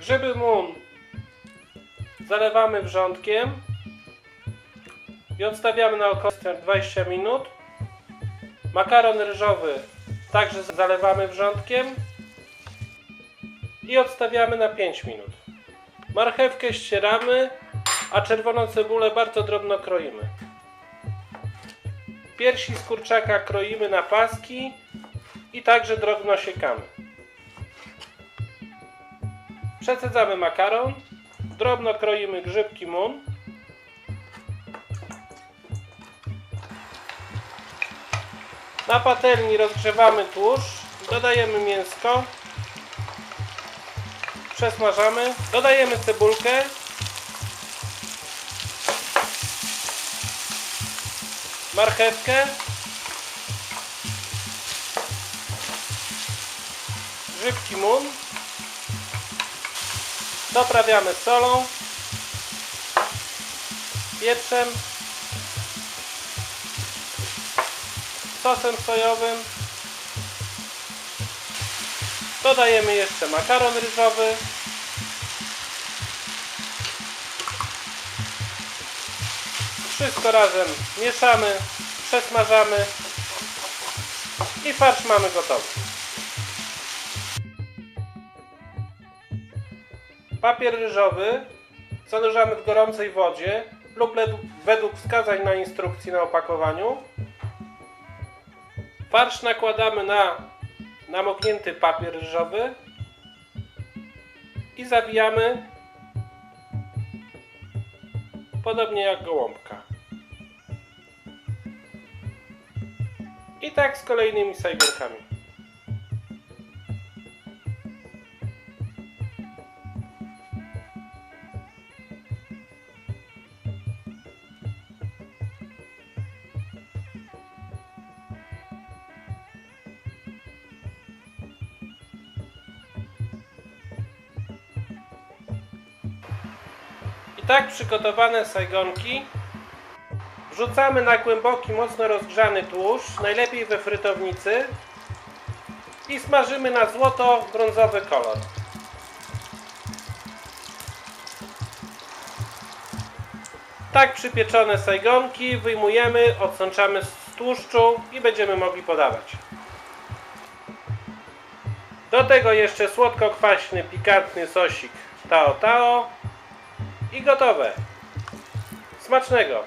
Grzyby mun zalewamy wrzątkiem i odstawiamy na około 20 minut. Makaron ryżowy także zalewamy wrzątkiem i odstawiamy na 5 minut. Marchewkę ścieramy, a czerwoną cebulę bardzo drobno kroimy. Piersi z kurczaka kroimy na paski i także drobno siekamy. Przecedzamy makaron, drobno kroimy grzybki mun. Na patelni rozgrzewamy tłuszcz, dodajemy mięsko, przesmażamy, dodajemy cebulkę, marchewkę, grzybki mun, doprawiamy solą, pieprzem, sosem sojowym, dodajemy jeszcze makaron ryżowy, wszystko razem mieszamy, przesmażamy i farsz mamy gotowy. Papier ryżowy zanurzamy w gorącej wodzie lub według wskazań na instrukcji na opakowaniu. Farsz nakładamy na namoknięty papier ryżowy i zawijamy podobnie jak gołąbka. I tak z kolejnymi sajgerkami. Tak przygotowane sajgonki wrzucamy na głęboki, mocno rozgrzany tłuszcz, najlepiej we frytownicy i smażymy na złoto-brązowy kolor. Tak przypieczone sajgonki wyjmujemy, odsączamy z tłuszczu i będziemy mogli podawać. Do tego jeszcze słodko-kwaśny, pikantny sosik Tao Tao i gotowe. Smacznego!